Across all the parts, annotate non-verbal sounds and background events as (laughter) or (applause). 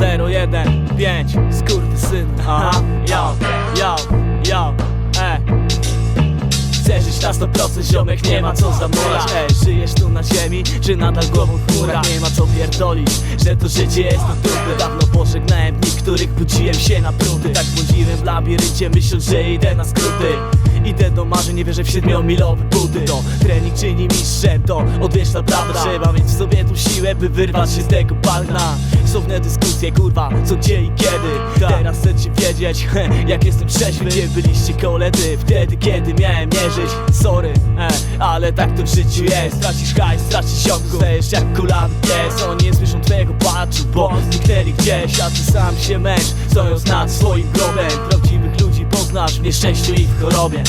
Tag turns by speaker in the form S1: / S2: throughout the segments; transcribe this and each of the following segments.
S1: 1, 5, skurwysyn Aha, yo, yo, yo, e Chcę żyć na 100% ziomek, nie ma co zamulać Ej, żyjesz tu na ziemi, czy nadal głową w chmurach? Nie ma co pierdolić, że to życie jest na dupy. Dawno pożegnałem dni, których budziłem się na pruty Tak błądziłem w labiryncie, myśląc, że idę na skróty. Idę do marzeń, nie wierzę w siedmiomilowe buty. To trening czyni mistrzem, to odwieczna prawda Trzeba mieć w sobie tą siłę, by wyrwać się z tego bagna. Słowne dyskusje, kurwa, co gdzie i kiedy? Teraz chcecie wiedzieć, he, (laughs) jak jestem trzeźwy. Gdzie byliście koledzy, wtedy kiedy miałem nie żyć. Sorry, e, ale tak to w życiu jest. Stracisz hajs, stracisz ziomku, stajesz jak kulawy pies. Oni nie słyszą twojego płaczu, bo zniknęli gdzieś. A ty sam się męcz, stojąc nad swoim grobem. Prawdziwych ludzi poznasz w nieszczęściu i w chorobie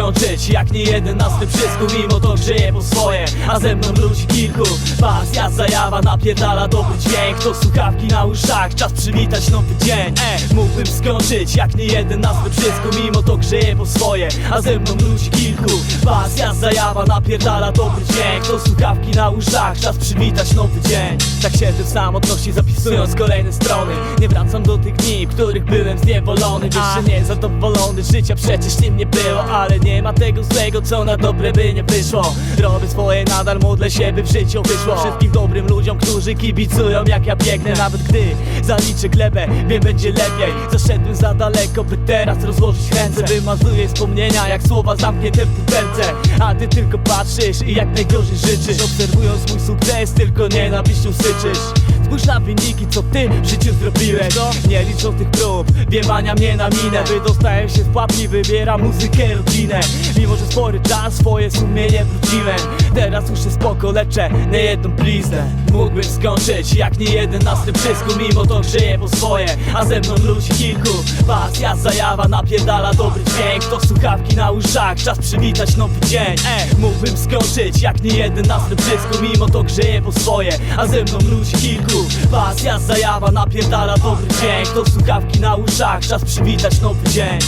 S1: skończyć jak nie jeden na swym wszystku Mimo to grzeje po swoje, a ze mną ludzi kilku Pasja zajawa napierdala dobry dźwięk. To słuchawki na uszach, czas przywitać nowy dzień. E, Mógłbym skończyć jak nie jeden na swym wszystku Mimo to grzeje po swoje, a ze mną ludzi kilku Pasja zajawa napierdala dobry dźwięk. To słuchawki na uszach, czas przywitać nowy dzień. Tak siedzę w samotności zapisując kolejne strony. Nie wracam do tych dni, w których byłem zniewolony. Wiesz, że nie zadowolony życia przecież nim nie było Ale nie ma tego złego, co na dobre by nie wyszło. Robię swoje, nadal modlę się, by w życiu wyszło. Wszystkim dobrym ludziom, którzy kibicują jak ja biegnę. Nawet gdy zaliczę glebę, wiem będzie lepiej. Zaszedłem za daleko, by teraz rozłożyć ręce. Wymazuję wspomnienia, jak słowa zamknięte w butelce. A ty tylko patrzysz i jak najgorzej życzysz. Obserwując mój sukces, tylko nienawiścią syczysz Na wyniki, co ty w życiu zrobiłeś? Nie licząc tych prób, wiemania mnie na minę Wydostaję się z pułapki, wybieram muzykę, rodzinę. Mimo, że spory czas, swoje sumienie wróciłem. Teraz słyszę spoko, leczę nie jedną bliznę. Mógłbym skończyć jak nie jeden na wszystku Mimo to grzeję po swoje, a ze mną ludzi kilku. Pasja zajawa napierdala dobry dźwięk. To słuchawki na uszach, czas przywitać nowy dzień. E, Mógłbym skończyć jak nie jeden na wszystku Mimo to grzeję po swoje, a ze mną ludzi kilku Pasja zajawa napierdala dobry dźwięk To słuchawki na uszach, czas przywitać nowy dzień